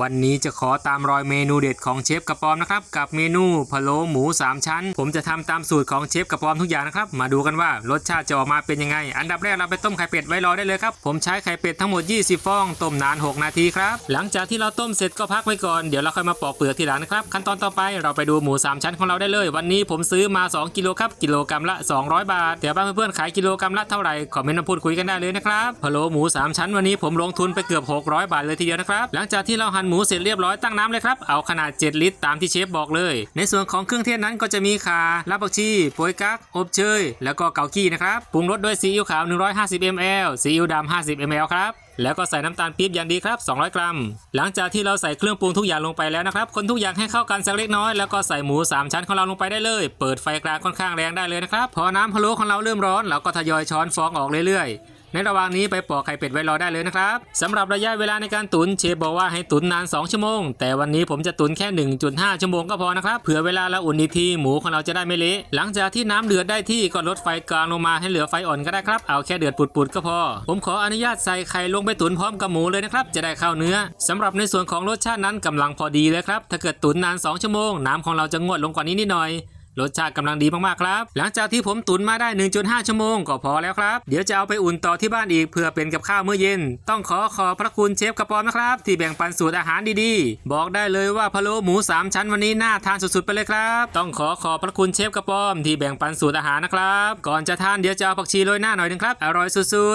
วันนี้จะขอตามรอยเมนูเด็ดของเชฟกระปอมนะครับกับเมนูพะโล้หมู 3 ชั้น ผมจะทำตามสูตรของเชฟกระปอมทุกอย่างนะครับมาดูกันว่ารสชาติจะออกมาเป็นยังไง อันดับแรกเราไปต้มไข่เป็ดไว้รอได้เลยครับผมใช้ไข่เป็ดทั้งหมด 20 ฟอง ต้มนาน 6 นาทีครับหลังจากที่เราต้มเสร็จก็พักไว้ก่อนเดี๋ยวเราค่อยมาปอกเปลือกทีหลังนะครับขั้นตอนต่อไปเราไปดูหมู 3 ชั้นของเราได้เลย วันนี้ผมซื้อมา 2 กิโลครับกิโลกรัมละ 200 บาทเดี๋ยวบ้านเพื่อนๆขายกิโลกรัมละเท่าไหร่คอมเมนต์มาพูดคุยกันได้เลยนะครับพะโล้หมู 3 ชั้นวันนี้ผมลงทุนไปเกือบ 600 บาทเลยทีเดียวนะครับหลังจากที่เราหั่นหมูเสร็จเรียบร้อยตั้งน้ำเลยครับ เอาขนาด 7 ลิตรตามที่เชฟบอกเลย ในส่วนของเครื่องเทศนั้นก็จะมีข่าลาบักชีโปยกั๊กอบเชย แล้วก็เกากี้นะครับ ปรุงรสด้วยซีอิ๊วขาว 150 ml ซีอิ๊วดำ50 ml ครับแล้วก็ใส่น้ำตาลปี๊บอย่างดีครับ 200 กรัม หลังจากที่เราใส่เครื่องปรุงทุกอย่างลงไปแล้วนะครับ คนทุกอย่างให้เข้ากันสักเล็กน้อย แล้วก็ใส่หมู 3 ชั้นของเราลงไปได้เลย เปิดไฟกลางค่อนข้างแรงได้เลยนะครับ พอน้ำพะโล้ของเราเริ่มร้อน เราก็ทยอยช้อนฟองออกเรื่อยๆ ในระหว่างนี้ไปปอกไข่เป็ดไว้รอได้เลยนะครับสำหรับระยะเวลาในการตุนเชฟบอกว่าให้ตุนนาน 2 ชั่วโมง แต่วันนี้ผมจะตุนแค่ 1.5 ชั่วโมงก็พอนะครับเผื่อเวลาเราอุ่นอีกทีหมูของเราจะได้ไม่เละหลังจากที่น้ำเดือดได้ที่ก็ลดไฟกลางลงมาให้เหลือไฟอ่อนก็ได้ครับเอาแค่เดือดปุดๆก็พอ ผมขออนุญาตใส่ไข่ลงไปตุนพร้อมกับหมูเลยนะครับจะได้เข้าเนื้อสำหรับในส่วนของรสชาตินั้นกำลังพอดีเลยครับถ้าเกิดตุนนาน 2 ชั่วโมงน้ำของเราจะงวดลงกว่านี้นิดหน่อย รสชาติกำลังดีมากๆครับ หลังจากที่ผมตุนมาได้ 1.5 ชั่วโมงก็พอแล้วครับ เดี๋ยวจะเอาไปอุ่นต่อที่บ้านอีกเพื่อเป็นกับข้าวมื้อเย็น ต้องขอขอบพระคุณเชฟกระปอมนะครับ ที่แบ่งปันสูตรอาหารดีๆ บอกได้เลยว่าพะโล้หมู 3 ชั้นวันนี้น่าทานสุดๆไปเลยครับ ต้องขอขอบพระคุณเชฟกระปอมที่แบ่งปันสูตรอาหารนะครับ ก่อนจะทานเดี๋ยวจะเอาผักชีโรยหน้าหน่อยหนึงครับ อร่อยสุดๆ